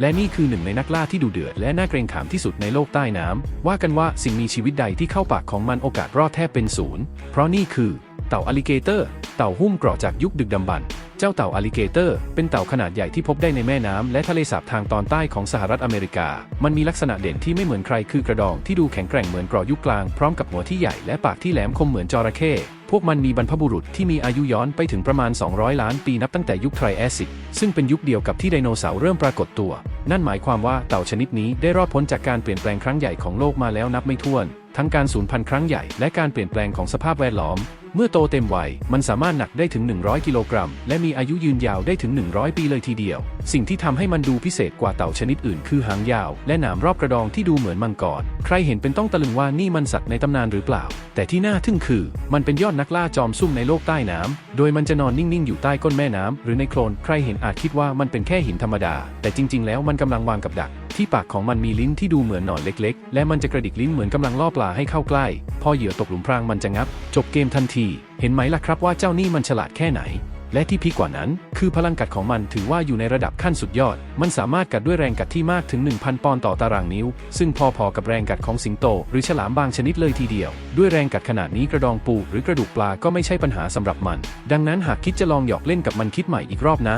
และนี่คือหนึ่งในนักล่าที่ดูเดือดและน่าเกรงขามที่สุดในโลกใต้น้ำ ว่ากันว่าสิ่งมีชีวิตใดที่เข้าปากของมันโอกาสรอดแทบเป็นศูนย์ เพราะนี่คือเต่าอลิเกเตอร์ เต่าหุ้มเกราะจากยุคดึกดำบรรพ์เจ้าเต่าอลิเกเตอร์ เป็นเต่าขนาดใหญ่ที่พบได้ในแม่น้ำและทะเลสาบทางตอนใต้ของสหรัฐอเมริกา มันมีลักษณะเด่นที่ไม่เหมือนใครคือกระดองที่ดูแข็งแกร่งเหมือนเกราะยุคกลางพร้อมกับหัวที่ใหญ่และปากที่แหลมคมเหมือนจระเข้พวกมันมีบรรพบุรุษที่มีอายุย้อนไปถึงประมาณ 200 ล้านปีนับตั้งแต่ยุคไทรแอสซิกซึ่งเป็นยุคเดียวกับที่ไดโนเสาร์เริ่มปรากฏตัว นั่นหมายความว่าเต่าชนิดนี้ได้รอดพ้นจากการเปลี่ยนแปลงครั้งใหญ่ของโลกมาแล้วนับไม่ถ้วน ทั้งการสูญพันธุ์ครั้งใหญ่และการเปลี่ยนแปลงของสภาพแวดล้อม เมื่อโตเต็มวัย มันสามารถหนักได้ถึง 100 กิโลกรัม และมีอายุยืนยาวได้ถึง 100 ปีเลยทีเดียว สิ่งที่ทำให้มันดูพิเศษกว่าเต่าชนิดอื่นคือหางยาว และหนามรอบกระดองที่ดูเหมือนมังกร ใครเห็นเป็นต้องตะลึงว่านี่มันสัตว์ในตำนานหรือเปล่า แต่ที่น่าทึ่งคือ มันเป็นยอดนักล่าจอมซุ่มในโลกใต้น้ำโดยมันจะนอนนิ่งๆ อยู่ใต้ก้นแม่น้ำหรือในโคลน ใครเห็นอาจคิดว่ามันเป็นแค่หินธรรมดา แต่จริง ๆ แล้วมันกำลังวางกับดัก ที่ปากของมันมีลิ้นที่ดูเหมือนหนอนเล็กๆ และมันจะกระดิกลิ้นเหมือนกำลังล่อปลาให้เข้าใกล้ พอเหยื่อตกหลุมพรางมันจะงับ จบเกมทันที เห็นไหมล่ะครับว่าเจ้านี่มันฉลาดแค่ไหน และที่พีกว่านั้น คือพลังกัดของมันถือว่าอยู่ในระดับขั้นสุดยอด มันสามารถกัดด้วยแรงกัดที่มากถึง 1,000 ปอนด์ต่อตารางนิ้ว ซึ่งพอๆกับแรงกัดของสิงโต หรือฉลามบางชนิดเลยทีเดียว ด้วยแรงกัดขนาดนี้กระดองปูหรือกระดูกปลาก็ไม่ใช่ปัญหาสำหรับมัน ดังนั้นหากคิดจะลองหยอกเล่นกับมันคิดใหม่อีกรอบนะ